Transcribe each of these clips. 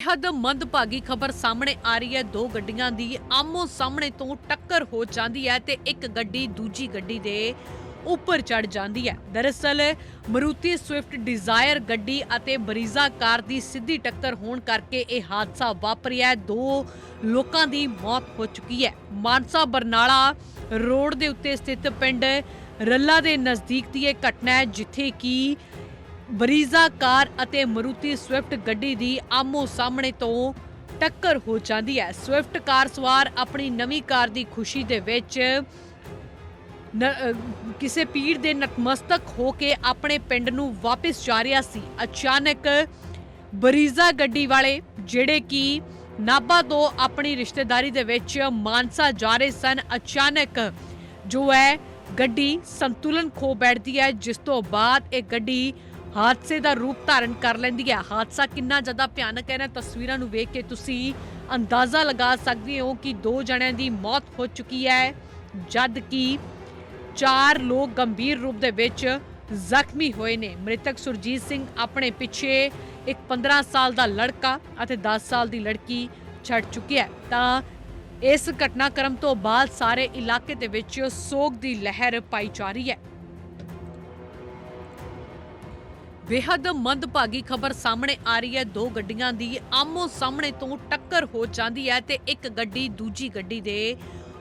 ਹੱਦ ਮੰਦਭਾਗੀ ਖਬਰ ਸਾਹਮਣੇ ਆ ਰਹੀ ਹੈ। ਦੋ ਗੱਡੀਆਂ ਦੀ ਆਮੋ ਸਾਹਮਣੇ ਤੋਂ ਟੱਕਰ ਹੋ ਜਾਂਦੀ ਹੈ ਤੇ ਇੱਕ ਗੱਡੀ ਦੂਜੀ ਗੱਡੀ ਦੇ ਉੱਪਰ ਚੜ ਜਾਂਦੀ ਹੈ। ਦਰਅਸਲ, ਮਰੂਤੀ ਸਵਿਫਟ ਡਿਜ਼ਾਇਰ ਗੱਡੀ ਅਤੇ ਬਰੀਜ਼ਾ ਕਾਰ ਦੀ ਸਿੱਧੀ ਟੱਕਰ ਹੋਣ ਕਰਕੇ ਇਹ ਹਾਦਸਾ ਵਾਪਰਿਆ ਹੈ। ਦੋ ਲੋਕਾਂ ਦੀ ਮੌਤ ਹੋ ਚੁੱਕੀ ਹੈ। ਮਾਨਸਾ ਬਰਨਾਲਾ ਰੋਡ ਦੇ ਉੱਤੇ ਸਥਿਤ ਪਿੰਡ ਰੱਲਾ ਦੇ ਨਜ਼ਦੀਕ ਦੀ ਇਹ ਘਟਨਾ ਹੈ, ਜਿੱਥੇ ਕਿ ਬਰੀਜ਼ਾ ਕਾਰ ਅਤੇ ਮਰੂਤੀ ਸਵਿਫਟ ਗੱਡੀ ਦੀ ਆਮੋ ਸਾਹਮਣੇ ਤੋਂ ਟੱਕਰ ਹੋ ਜਾਂਦੀ ਹੈ। ਸਵਿਫਟ ਕਾਰ ਸਵਾਰ ਆਪਣੀ ਨਵੀਂ ਕਾਰ ਦੀ ਖੁਸ਼ੀ ਦੇ ਵਿੱਚ ਕਿਸੇ ਪੀਰ ਦੇ ਨਤਮਸਤਕ ਹੋ ਕੇ ਆਪਣੇ ਪਿੰਡ ਨੂੰ ਵਾਪਸ ਜਾ ਰਿਹਾ ਸੀ। ਅਚਾਨਕ ਬਰੀਜ਼ਾ ਗੱਡੀ ਵਾਲੇ, ਜਿਹੜੇ ਕਿ ਨਾਭਾ ਤੋਂ ਆਪਣੀ ਰਿਸ਼ਤੇਦਾਰੀ ਦੇ ਵਿੱਚ ਮਾਨਸਾ ਜਾ ਰਹੇ ਸਨ, ਅਚਾਨਕ ਜੋ ਹੈ, ਗੱਡੀ ਸੰਤੁਲਨ ਖੋ ਬੈਠਦੀ ਹੈ, ਜਿਸ ਤੋਂ ਬਾਅਦ ਇਹ ਗੱਡੀ ਹਾਦਸੇ ਦਾ ਰੂਪ ਧਾਰਨ ਕਰ ਲੈਂਦੀ ਹੈ। ਹਾਦਸਾ ਕਿੰਨਾ ਜ਼ਿਆਦਾ ਭਿਆਨਕ ਹੈ ਨਾ ਤਸਵੀਰਾਂ ਨੂੰ ਵੇਖ ਕੇ ਤੁਸੀਂ ਅੰਦਾਜ਼ਾ ਲਗਾ ਸਕਦੇ ਹੋ ਕਿ ਦੋ ਜਣਿਆਂ ਦੀ ਮੌਤ ਹੋ ਚੁੱਕੀ ਹੈ ਜਦ ਕਿ ਚਾਰ ਲੋਕ ਗੰਭੀਰ ਰੂਪ ਦੇ ਵਿੱਚ ਜ਼ਖਮੀ ਹੋਏ ਨੇ। ਮ੍ਰਿਤਕ ਸੁਰਜੀਤ ਸਿੰਘ ਆਪਣੇ ਪਿੱਛੇ ਇੱਕ 15 ਸਾਲ ਦਾ ਲੜਕਾ ਅਤੇ 10 ਸਾਲ ਦੀ ਲੜਕੀ ਛੱਡ ਚੁੱਕੀ ਹੈ। ਤਾਂ ਇਸ ਘਟਨਾਕ੍ਰਮ ਤੋਂ ਬਾਅਦ ਸਾਰੇ ਇਲਾਕੇ ਦੇ ਵਿੱਚ ਸੋਗ ਦੀ ਲਹਿਰ ਪਾਈ ਜਾ ਰਹੀ ਹੈ। ਬੇਹੱਦ ਮੰਦਭਾਗੀ ਖਬਰ ਸਾਹਮਣੇ ਆ ਰਹੀ ਹੈ। ਦੋ ਗੱਡੀਆਂ ਦੀ ਆਮੋ ਸਾਹਮਣੇ ਤੋਂ ਟੱਕਰ ਹੋ ਜਾਂਦੀ ਹੈ ਤੇ ਇੱਕ ਗੱਡੀ ਦੂਜੀ ਗੱਡੀ ਦੇ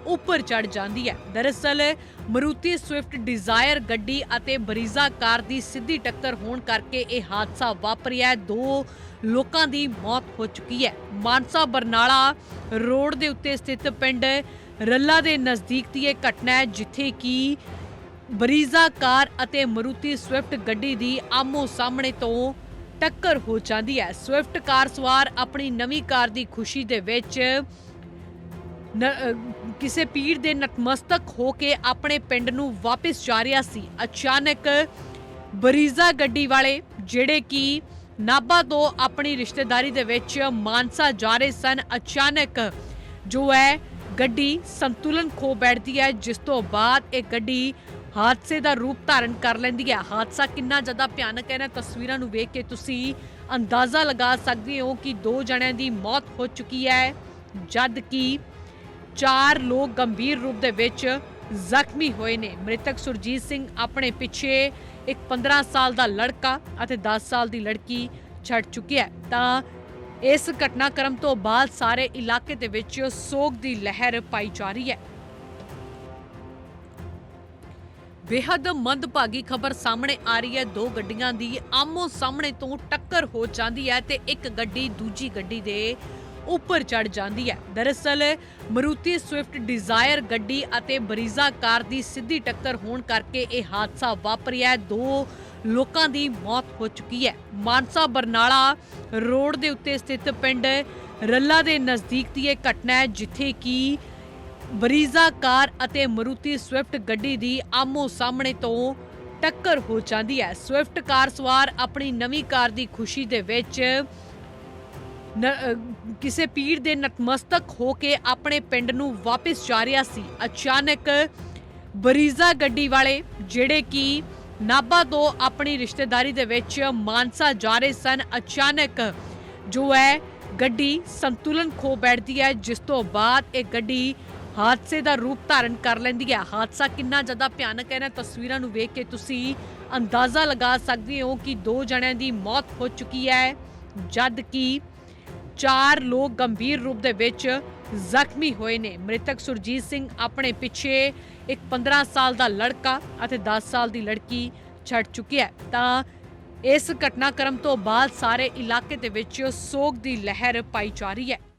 ਉੱਪਰ ਚੜ ਜਾਂਦੀ ਹੈ। ਦਰਅਸਲ, ਮਰੂਤੀ ਸਵਿਫਟ ਡਿਜ਼ਾਇਰ ਗੱਡੀ ਅਤੇ ਬਰੀਜ਼ਾ ਕਾਰ ਦੀ ਸਿੱਧੀ ਟੱਕਰ ਹੋਣ ਕਰਕੇ ਇਹ ਹਾਦਸਾ ਵਾਪਰਿਆ ਹੈ। ਦੋ ਲੋਕਾਂ ਦੀ ਮੌਤ ਹੋ ਚੁੱਕੀ ਹੈ। ਮਾਨਸਾ ਬਰਨਾਲਾ ਰੋਡ ਦੇ ਉੱਤੇ ਸਥਿਤ ਪਿੰਡ ਰੱਲਾ ਦੇ ਨਜ਼ਦੀਕ ਦੀ ਇਹ ਘਟਨਾ ਹੈ, ਜਿੱਥੇ ਕਿ ਬਰੀਜ਼ਾ ਕਾਰ ਅਤੇ ਮਰੂਤੀ ਸਵਿਫਟ ਗੱਡੀ ਦੀ ਆਮੋ ਸਾਹਮਣੇ ਤੋਂ ਟੱਕਰ ਹੋ ਜਾਂਦੀ ਹੈ। ਸਵਿਫਟ ਕਾਰ ਸਵਾਰ ਆਪਣੀ ਨਵੀਂ ਕਾਰ ਦੀ ਖੁਸ਼ੀ ਦੇ ਵਿੱਚ ਕਿਸੇ ਪੀਰ ਦੇ ਨਤਮਸਤਕ ਹੋ ਕੇ ਆਪਣੇ ਪਿੰਡ ਨੂੰ ਵਾਪਸ ਜਾ ਰਿਹਾ ਸੀ। ਅਚਾਨਕ ਬਰੀਜ਼ਾ ਗੱਡੀ ਵਾਲੇ, ਜਿਹੜੇ ਕਿ ਨਾਭਾ ਤੋਂ ਆਪਣੀ ਰਿਸ਼ਤੇਦਾਰੀ ਦੇ ਵਿੱਚ ਮਾਨਸਾ ਜਾ ਰਹੇ ਸਨ, ਅਚਾਨਕ ਜੋ ਹੈ, ਗੱਡੀ ਸੰਤੁਲਨ ਖੋ ਬੈਠਦੀ ਹੈ, ਜਿਸ ਤੋਂ ਬਾਅਦ ਇਹ ਗੱਡੀ ਹਾਦਸੇ ਦਾ ਰੂਪ ਧਾਰਨ ਕਰ ਲੈਂਦੀ ਹੈ। ਹਾਦਸਾ ਕਿੰਨਾ ਜ਼ਿਆਦਾ ਭਿਆਨਕ ਹੈ ਨਾ ਤਸਵੀਰਾਂ ਨੂੰ ਵੇਖ ਕੇ ਤੁਸੀਂ ਅੰਦਾਜ਼ਾ ਲਗਾ ਸਕਦੇ ਹੋ ਕਿ ਦੋ ਜਣਿਆਂ ਦੀ ਮੌਤ ਹੋ ਚੁੱਕੀ ਹੈ ਜਦ ਕਿ ਚਾਰ ਲੋਕ ਗੰਭੀਰ ਰੂਪ ਦੇ ਵਿੱਚ ਜ਼ਖਮੀ ਹੋਏ ਨੇ। ਮ੍ਰਿਤਕ ਸੁਰਜੀਤ ਸਿੰਘ ਆਪਣੇ ਪਿੱਛੇ ਇੱਕ 15 ਸਾਲ ਦਾ ਲੜਕਾ ਅਤੇ 10 ਸਾਲ ਦੀ ਲੜਕੀ ਛੱਡ ਚੁੱਕੀ ਹੈ। ਤਾਂ ਇਸ ਘਟਨਾਕ੍ਰਮ ਤੋਂ ਬਾਅਦ ਸਾਰੇ ਇਲਾਕੇ ਦੇ ਵਿੱਚ ਸੋਗ ਦੀ ਲਹਿਰ ਪਾਈ ਜਾ ਰਹੀ ਹੈ। ਬੇਹੱਦ ਮੰਦਭਾਗੀ ਖਬਰ ਸਾਹਮਣੇ ਆ ਰਹੀ ਹੈ। ਦੋ ਗੱਡੀਆਂ ਦੀ ਆਮੋ ਸਾਹਮਣੇ ਤੋਂ ਟੱਕਰ ਹੋ ਜਾਂਦੀ ਹੈ ਤੇ ਇੱਕ ਗੱਡੀ ਦੂਜੀ ਗੱਡੀ ਦੇ ਉੱਪਰ ਚੜ ਜਾਂਦੀ ਹੈ। ਦਰਅਸਲ, ਮਰੂਤੀ ਸਵਿਫਟ ਡਿਜ਼ਾਇਰ ਗੱਡੀ ਅਤੇ ਬਰੀਜ਼ਾ ਕਾਰ ਦੀ ਸਿੱਧੀ ਟੱਕਰ ਹੋਣ ਕਰਕੇ ਇਹ ਹਾਦਸਾ ਵਾਪਰਿਆ ਹੈ। ਦੋ ਲੋਕਾਂ ਦੀ ਮੌਤ ਹੋ ਚੁੱਕੀ ਹੈ। ਮਾਨਸਾ ਬਰਨਾਲਾ ਰੋਡ ਦੇ ਉੱਤੇ ਸਥਿਤ ਪਿੰਡ ਰੱਲਾ ਦੇ ਨਜ਼ਦੀਕ ਦੀ ਇਹ ਘਟਨਾ ਹੈ, ਜਿੱਥੇ ਕਿ ਬਰੀਜ਼ਾ ਕਾਰ ਅਤੇ ਮਰੂਤੀ ਸਵਿਫਟ ਗੱਡੀ ਦੀ ਆਮੋ ਸਾਹਮਣੇ ਤੋਂ ਟੱਕਰ ਹੋ ਜਾਂਦੀ ਹੈ। ਸਵਿਫਟ ਕਾਰ ਸਵਾਰ ਆਪਣੀ ਨਵੀਂ ਕਾਰ ਦੀ ਖੁਸ਼ੀ ਦੇ ਵਿੱਚ ਨ- ਕਿਸੇ ਪੀਰ ਦੇ ਨਤਮਸਤਕ ਹੋ ਕੇ ਆਪਣੇ ਪਿੰਡ ਨੂੰ ਵਾਪਸ ਜਾ ਰਿਹਾ ਸੀ। ਅਚਾਨਕ ਬਰੀਜ਼ਾ ਗੱਡੀ ਵਾਲੇ, ਜਿਹੜੇ ਕਿ ਨਾਭਾ ਤੋਂ ਆਪਣੀ ਰਿਸ਼ਤੇਦਾਰੀ ਦੇ ਵਿੱਚ ਮਾਨਸਾ ਜਾ ਰਹੇ ਸਨ, ਅਚਾਨਕ ਜੋ ਹੈ, ਗੱਡੀ ਸੰਤੁਲਨ ਖੋ ਬੈਠਦੀ ਹੈ, ਜਿਸ ਤੋਂ ਬਾਅਦ ਇਹ ਗੱਡੀ ਹਾਦਸੇ ਦਾ ਰੂਪ ਧਾਰਨ ਕਰ ਲੈਂਦੀ ਹੈ। ਹਾਦਸਾ ਕਿੰਨਾ ਜ਼ਿਆਦਾ ਭਿਆਨਕ ਹੈ ਨਾ ਤਸਵੀਰਾਂ ਨੂੰ ਵੇਖ ਕੇ ਤੁਸੀਂ ਅੰਦਾਜ਼ਾ ਲਗਾ ਸਕਦੇ ਹੋ ਕਿ ਦੋ ਜਣਿਆਂ ਦੀ ਮੌਤ ਹੋ ਚੁੱਕੀ ਹੈ, ਜਦ ਕਿ ਚਾਰ ਲੋਕ ਗੰਭੀਰ ਰੂਪ ਦੇ ਵਿੱਚ ਜ਼ਖਮੀ ਹੋਏ ਨੇ। ਮ੍ਰਿਤਕ ਸੁਰਜੀਤ ਸਿੰਘ ਆਪਣੇ ਪਿੱਛੇ ਇੱਕ 15 ਸਾਲ ਦਾ ਲੜਕਾ ਅਤੇ 10 ਸਾਲ ਦੀ ਲੜਕੀ ਛੱਡ ਚੁੱਕੀ ਹੈ। ਤਾਂ ਇਸ ਘਟਨਾਕ੍ਰਮ ਤੋਂ ਬਾਅਦ ਸਾਰੇ ਇਲਾਕੇ ਦੇ ਵਿੱਚ ਸੋਗ ਦੀ ਲਹਿਰ ਪਾਈ ਜਾ ਰਹੀ ਹੈ।